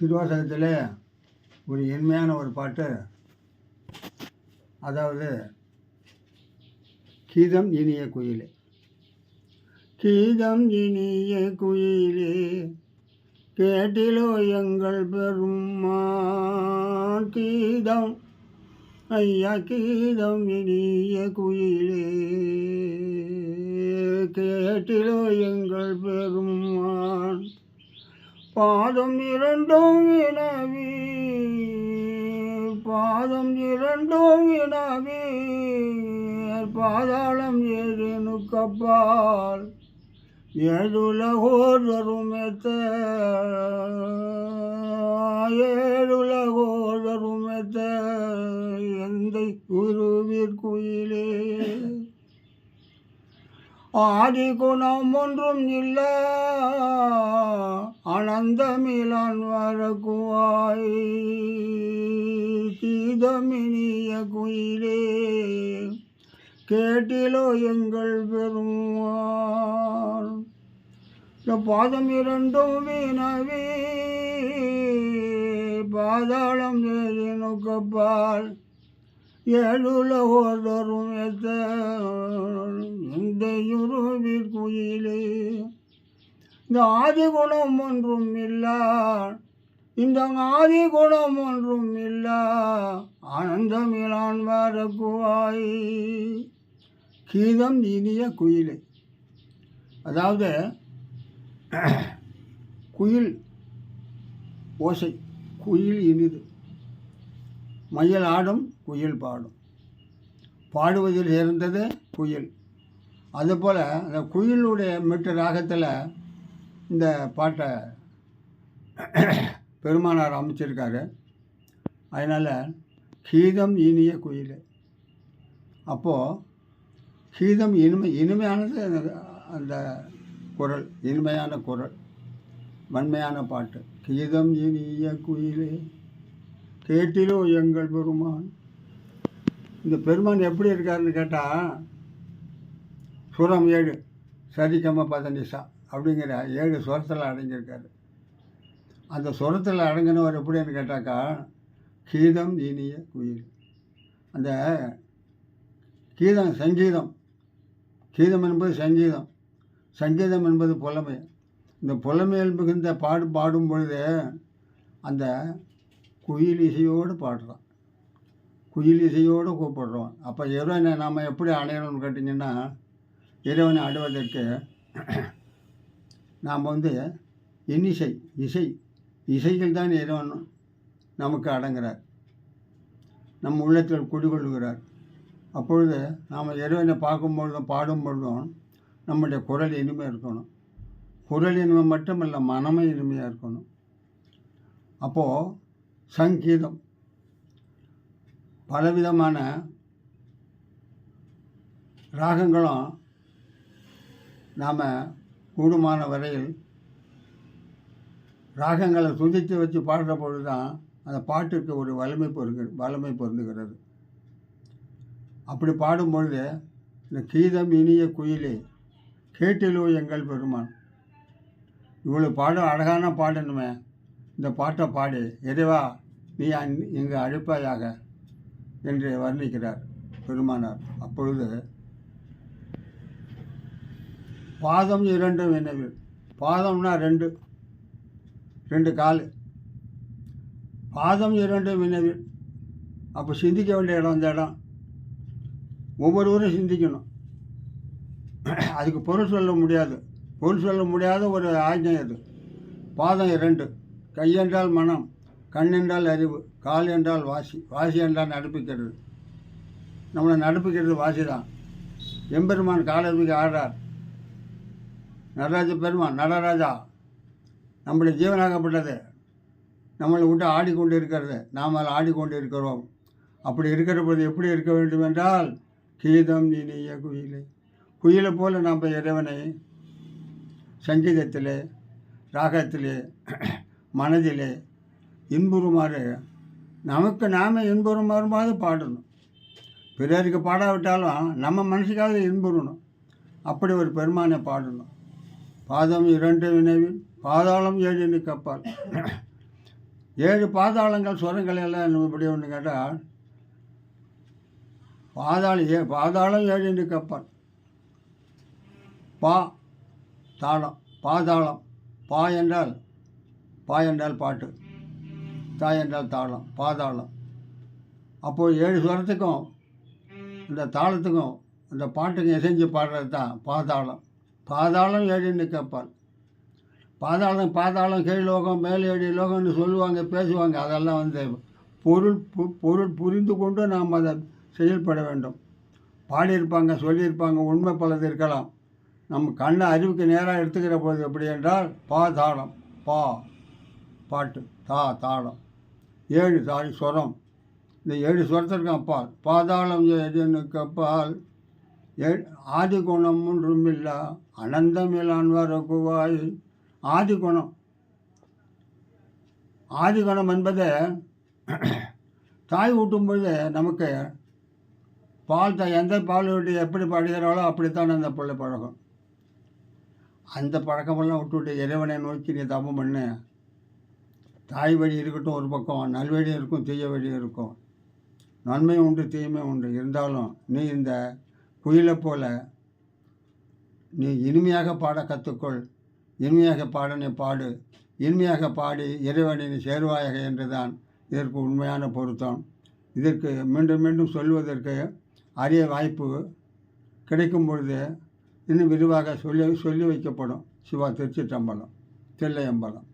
திருவாசகத்தில் ஒரு இனிமையான ஒரு பாட்டு. அதாவது கீதம் இனிய குயிலே. கீதம் இனிய குயிலே கேட்டிலோ எங்கள் பெருமான் கீதம். ஐயா கீதம் இனிய குயிலே கேட்டிலோ எங்கள் பெருமான் பாதம் இரண்டும் வினவி பாதம் இரண்டும் வினவி பாதாளம் ஏழு கப்பால் ஏழுலகோர் வருமெத்த ஏழுலகோர் வருமெத்த எந்த குருவிற்குயிலே ஆதி குணம் ஒன்றும் இல்ல. அனந்தமிலான் வரக்குவாய் கீதமினிய குயிலே கேட்டிலோ எங்கள் பெருமான். இந்த பாதம் இரண்டும் வீணவே பாதாளம் ஏறி நோக்கப்பால் ஏழுல ஓதரும் இந்த யுருவிற் குயிலே இந்த ஆதி குணம் ஒன்றும் இல்லா இந்த ஆதி குணம் ஒன்றும் இல்லா ஆனந்தமிழான் வரக்குவாய். கீதம் இனிய குயிலே. அதாவது குயில் ஓசை குயில் இனிது. மயில் ஆடும் குயில் பாடும். பாடுவதில் இருந்தது குயில். அதுபோல் அந்த குயிலுடைய மீட்டு ராகத்தில் இந்த பாட்டை பெருமானார் அமைச்சிருக்காரு. அதனால் கீதம் இனிய குயில். அப்போது கீதம் இனிமை இனிமையானது அந்த- அந்த குரல் இனிமையான குரல் வன்மையான பாட்டு. கீதம் இனிய குயிலே கேட்டிலோ எங்கள் பெருமான் இந்த பெருமான் எப்படி இருக்காருன்னு கேட்டால் சுரம் ஏழு சரிகம பதனிசா அப்படிங்கிற ஏழு சுரத்தில் அடங்கியிருக்காரு. அந்த சுரத்தில் அடங்கினவர் எப்படின்னு கேட்டாக்கா கீதம் இனிய குயில். அந்த கீதம் சங்கீதம் கீதம் என்பது சங்கீதம் சங்கீதம் என்பது புலமை. இந்த புலமையில் மிகுந்த பாடு பாடும் பொழுது அந்த குயில் இசையோடு பாடுறான். குயில் இசையோடு கூப்பிடுறோம். அப்போ இறைவனை நாம் எப்படி அடையணும்னு கேட்டிங்கன்னா இறைவனை அடைவதற்கு நாம் வந்து இன்னிசை இசை இசையில் தான் இறைவன் நமக்கு அடங்குறார். நம் உள்ளத்தில் குடிகொள்கிறார் அப்பொழுது நாம் இறைவனை பார்க்கும்பொழுதும் பாடும்பொழுதும் பாடும் பொழுதும் நம்முடைய குரல் இனிமையாக இருக்கணும். குரல் இனிமை மட்டுமல்ல மனமும் இனிமையாக இருக்கணும். அப்போது சங்கீதம் பலவிதமான ராகங்களும் நாம் கூடுமான வரையில் ராகங்களை துதித்து வச்சு பாடுற பொழுது தான் அந்த பாட்டுக்கு ஒரு வலிமை பொருங்க வலிமை பொருந்துகிறது. அப்படி பாடும்பொழுது இந்த கீதம் இனிய குயிலே கேட்டிலோ எங்கள் பெருமான். இவ்வளோ பாடம் அழகான பாடணுமே. இந்த பாட்டை பாடு. இறைவா நீ எங்கள் அழைப்பாயாக. என்று வர்ணிக்கிறார். பெருமானார் அப்பொழுது பாதம் இரண்டும் என்னவில் பாதம்னா ரெண்டு ரெண்டு கால். பாதம் இரண்டும் வினவில் அப்போ சிந்திக்க வேண்டிய இடம் அந்த இடம். ஒவ்வொருவரும் சிந்திக்கணும். அதுக்கு பொருள் சொல்ல முடியாது. பொருள் சொல்ல முடியாத ஒரு ஆజ్ఞை அது. பாதம் இரண்டு கையென்றால் மனம். கண் என்றால் அறிவு கால் என்றால் வாசி வாசி என்றால் நடப்பிக்கிறது. நம்மளை நடப்பிக்கிறது வாசி தான். எம்பெருமான் காலத்துக்கு ஆடுறார். நடராஜ பெருமான் நடராஜா நம்முடைய ஜீவனாகப்பட்டது நம்மளை விட்டு ஆடிக்கொண்டு இருக்கிறது நாம் அதில் ஆடிக்கொண்டு இருக்கிறோம் அப்படி இருக்கிற போது எப்படி இருக்க வேண்டும் என்றால் கீதம் இனிய குயிலே. குயிலை போல் நாம் இறைவனை சங்கீதத்திலே ராகத்திலே மனதிலே இன்புறுமாறு. நமக்கு நாம் இன்புறுமாறுமாவது பாடணும். பிறருக்கு பாடாவிட்டாலும் நம்ம மனசுக்காவது இன்புறணும். அப்படி ஒரு பெருமானை பாடணும். பாதம் இரண்டு வினைவில் பாதாளம் ஏழு கப்பால் ஏழு பாதாளங்கள் சுரங்கள் எல்லாம் இப்படி ஒன்று கேட்டால் பாதாளம் ஏ பாதாளம் ஏழு கப்பால் பா தாளம் பாதாளம் பா என்றால் பா என்றால் பாட்டு. தாய் என்றால் தாளம் பாதாளம். அப்போது ஏழு ஸ்வரத்துக்கும் இந்த தாளத்துக்கும் இந்த பாட்டுக்கும் இசைஞ்சு பாடுறது தான் பாதாளம். பாதாளம் ஏழு கப்பல் பாதாளம் பாதாளம் கீழ்லோகம் மேலேடி லோகம்னு சொல்லுவாங்க பேசுவாங்க. அதெல்லாம் வந்து பொருள் பு- பொருள் புரிந்து கொண்டு நாம் அதை செயல்பட வேண்டும். பாடியிருப்பாங்க சொல்லியிருப்பாங்க உண்மை பலது இருக்கலாம். நம்ம கண்ணை அறிவுக்கு நேராக எடுத்துக்கிற போது எப்படி என்றால் பாதாளம் பா பாட்டு தா தாளம். ஏழு சாரி ஸ்வரம் இந்த ஏழு ஸ்வரத்திற்கு அப்பால். பாதாளம் ஏழுனுக்கு அப்பால் ஏ ஆதி குணம் ஒன்றும் இல்லா. அனந்தமிலான் வரக்குவாய். ஆதி குணம். ஆதி குணம் என்பது தாய் ஊட்டும்பொழுது நமக்கு பால் த எந்த பால் விட்டு எப்படி படுகிறாளோ அப்படித்தான் அந்த பிள்ளை பழகம். அந்த பழக்கமெல்லாம் விட்டுவிட்டு இறைவனை நோக்கி நீ தபம் பண்ணு. தாய் வழி இருக்கட்டும் ஒரு பக்கம் நல்வழி இருக்கும் தீய வழி இருக்கும். நன்மை உண்டு தீமை உண்டு. இருந்தாலும் நீ இந்த குயிலை போல நீ இனிமையாக பாட கற்றுக்கொள் இனிமையாக பாட நீ பாடு. இனிமையாக பாடி இறைவனை நீ சேருவாயாக என்றுதான் இதற்கு உண்மையான பொருத்தம். இதற்கு மீண்டும் மீண்டும் சொல்வதற்கு அரிய வாய்ப்பு கிடைக்கும் பொழுது இன்னும் விரிவாக சொல்லி சொல்லி வைக்கப்படும். சிவா திருச்சிற்றம்பலம் தில்லையம்பலம்.